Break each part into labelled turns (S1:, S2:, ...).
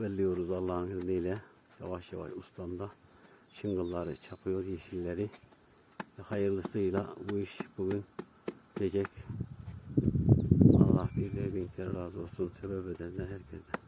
S1: belliyoruz Allah'ın izniyle. Yavaş yavaş ustam da şıngılları çapıyor yeşilleri. Hayırlısıyla bu iş bugün bitecek. Allah bir de bin kere razı olsun. Sebep edenler herkese.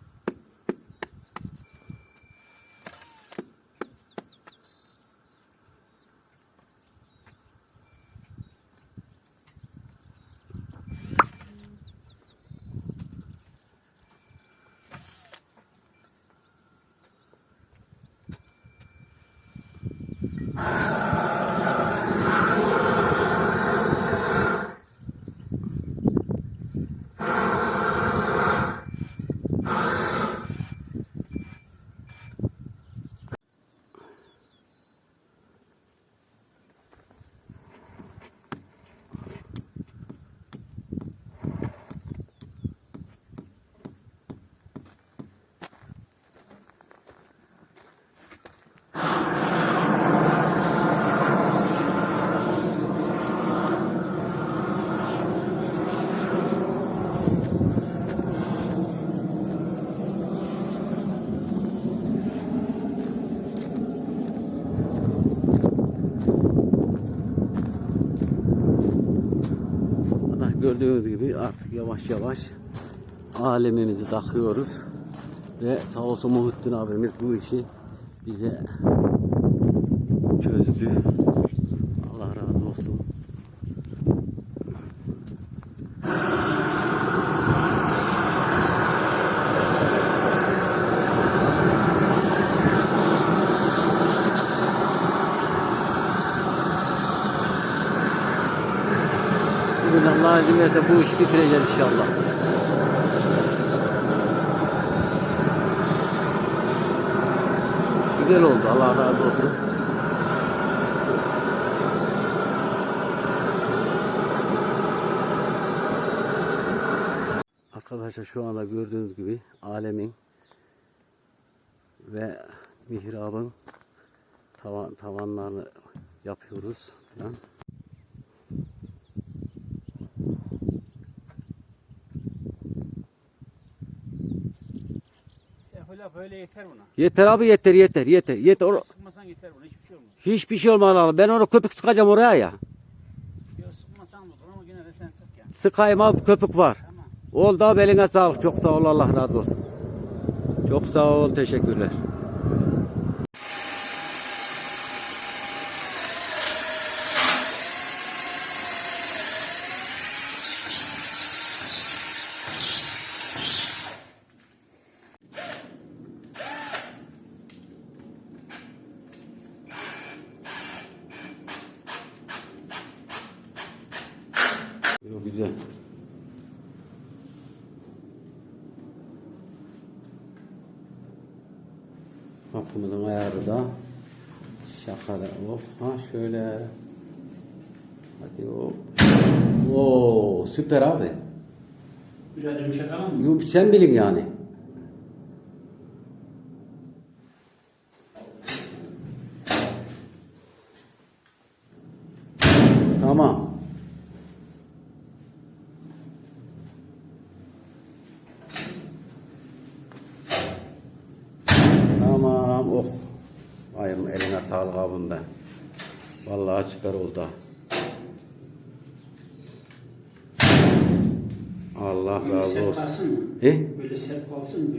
S1: Gördüğünüz gibi artık yavaş yavaş alemimizi takıyoruz. Ve sağ olsun Muhittin abimiz bu işi bize çözdü. Allah razı olsun. Bugün Allah'ın izniyle bu işi bitireceğiz inşallah. Güzel oldu. Allah razı olsun. Arkadaşlar şu anda gördüğünüz gibi alemin ve mihrabın tavan, tavanlarını yapıyoruz.
S2: Sefula böyle yeter buna.
S1: Yeter abi yeter yeter yeter yeter. O-
S2: Sıkmasan yeter buna hiçbir şey olmaz.
S1: Hiçbir şey olmaz abi. Ben onu köpük sıkacağım oraya ya.
S2: Yok sıkmasan da ama yine de sen sık yani.
S1: Sıkayım abi köpük var.
S2: Tamam.
S1: Oldu abi eline sağlık. Çok sağ ol Allah razı olsun. Çok sağ ol teşekkürler. Yok güzel. Kapımızın ayarı da şakada. Of ha şöyle. Hadi hop. Oo süper abi.
S2: Biraz yumuşatalım mı?
S1: Yuh, Sen bilin yani. Tamam. Tamam. Oh. Vay eline sağlık abim ben. Vallahi süper oldu. Allah razı olsun.
S2: kalsın mı?
S1: E?
S2: Böyle sert kalsın mı?